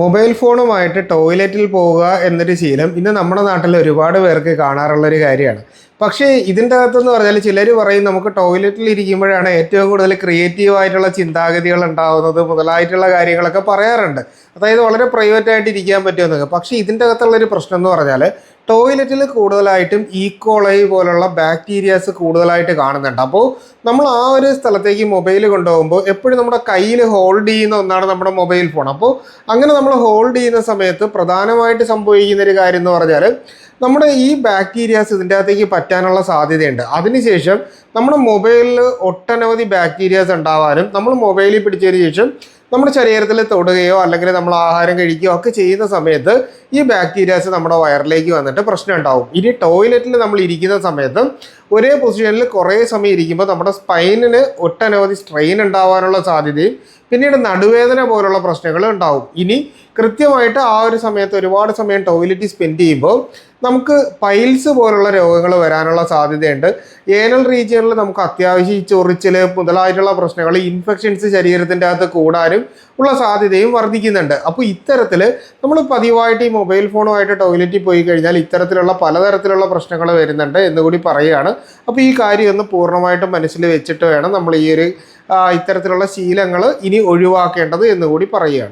Mobile ഫോണുമായിട്ട് ടോയ്ലറ്റിൽ പോവുക എന്നൊരു ശീലം ഇന്ന് നമ്മുടെ നാട്ടിൽ ഒരുപാട് പേർക്ക് കാണാറുള്ളൊരു കാര്യമാണ്. പക്ഷേ ഇതിന്റെ അകത്തെന്ന് പറഞ്ഞാൽ ചിലർ പറയും നമുക്ക് ടോയ്ലറ്റിൽ ഇരിക്കുമ്പോഴാണ് ഏറ്റവും കൂടുതൽ ക്രിയേറ്റീവ് ആയിട്ടുള്ള ചിന്താഗതികൾ ഉണ്ടാകുന്നത് മുതലായിട്ടുള്ള കാര്യങ്ങളൊക്കെ പറയാറുണ്ട്. അതായത് വളരെ പ്രൈവറ്റ് ആയിട്ട് ഇരിക്കാൻ പറ്റുമെന്നൊക്കെ പക്ഷേ ഇതിന്റെ അകത്തുള്ള ഒരു പ്രശ്നം എന്ന് പറഞ്ഞാൽ ടോയ്ലറ്റിൽ കൂടുതലായിട്ടും ഈക്കോളൈ പോലുള്ള ബാക്ടീരിയാസ് കൂടുതലായിട്ട് കാണുന്നുണ്ട്. അപ്പോൾ നമ്മൾ ആ ഒരു സ്ഥലത്തേക്ക് മൊബൈൽ കൊണ്ടുപോകുമ്പോൾ എപ്പോഴും നമ്മുടെ കയ്യിൽ ഹോൾഡ് ചെയ്യുന്ന ഒന്നാണ് നമ്മുടെ മൊബൈൽ ഫോൺ അപ്പോൾ അങ്ങനെ നമ്മൾ ഹോൾഡ് ചെയ്യുന്ന സമയത്ത് പ്രധാനമായിട്ട് സംഭവിക്കുന്ന ഒരു കാര്യം എന്ന് പറഞ്ഞാൽ നമ്മുടെ ഈ ബാക്ടീരിയാസ് ഇതിന്റെ അകത്തേക്ക് പറ്റാനുള്ള സാധ്യതയുണ്ട്. അതിനുശേഷം നമ്മുടെ മൊബൈലിൽ ഒട്ടനവധി ബാക്ടീരിയാസ് ഉണ്ടാവാനും നമ്മൾ മൊബൈലിൽ പിടിച്ചതിന് ശേഷം നമ്മുടെ ശരീരത്തിൽ തൊടുകയോ അല്ലെങ്കിൽ നമ്മൾ ആഹാരം കഴിക്കുകയോ ഒക്കെ ചെയ്യുന്ന സമയത്ത് ഈ ബാക്ടീരിയാസ് നമ്മുടെ വയറിലേക്ക് വന്നിട്ട് പ്രശ്നം ഉണ്ടാവും. ഇനി ടോയ്ലറ്റിൽ നമ്മൾ ഇരിക്കുന്ന സമയത്ത് ഒരേ പൊസിഷനിൽ കുറേ സമയം ഇരിക്കുമ്പോൾ നമ്മുടെ സ്പൈനിന് ഒട്ടനവധി സ്ട്രെയിൻ ഉണ്ടാവാനുള്ള സാധ്യതയും പിന്നീട് നടുവേദന പോലുള്ള പ്രശ്നങ്ങൾ ഉണ്ടാവും. ഇനി കൃത്യമായിട്ട് ആ ഒരു സമയത്ത് ഒരുപാട് സമയം ടോയ്ലറ്റിൽ സ്പെൻഡ് ചെയ്യുമ്പോൾ നമുക്ക് പൈൽസ് പോലുള്ള രോഗങ്ങൾ വരാനുള്ള സാധ്യതയുണ്ട്. ഏനൽ റീജിയനിൽ നമുക്ക് അത്യാവശ്യം ചൊറിച്ചിൽ മുതലായിട്ടുള്ള പ്രശ്നങ്ങൾ ഇൻഫെക്ഷൻസ് ശരീരത്തിന്റെ അകത്ത് കൂടാനും ഉള്ള സാധ്യതയും വർദ്ധിക്കുന്നുണ്ട്. അപ്പോൾ ഇത്തരത്തിൽ നമ്മൾ പതിവായിട്ട് ഈ മൊബൈൽ ഫോണുമായിട്ട് ടോയ്ലറ്റിൽ പോയി കഴിഞ്ഞാൽ ഇത്തരത്തിലുള്ള പലതരത്തിലുള്ള പ്രശ്നങ്ങൾ വരുന്നുണ്ട് എന്നുകൂടി പറയുകയാണ്. അപ്പോൾ ഈ കാര്യം ഒന്ന് പൂർണമായിട്ടും മനസ്സിൽ വെച്ചിട്ട് വേണം നമ്മൾ ഈ ഒരു ഇത്തരത്തിലുള്ള ശീലങ്ങൾ ഇനി ഒഴിവാക്കേണ്ടത് എന്നുകൂടി പറയുകയാണ്.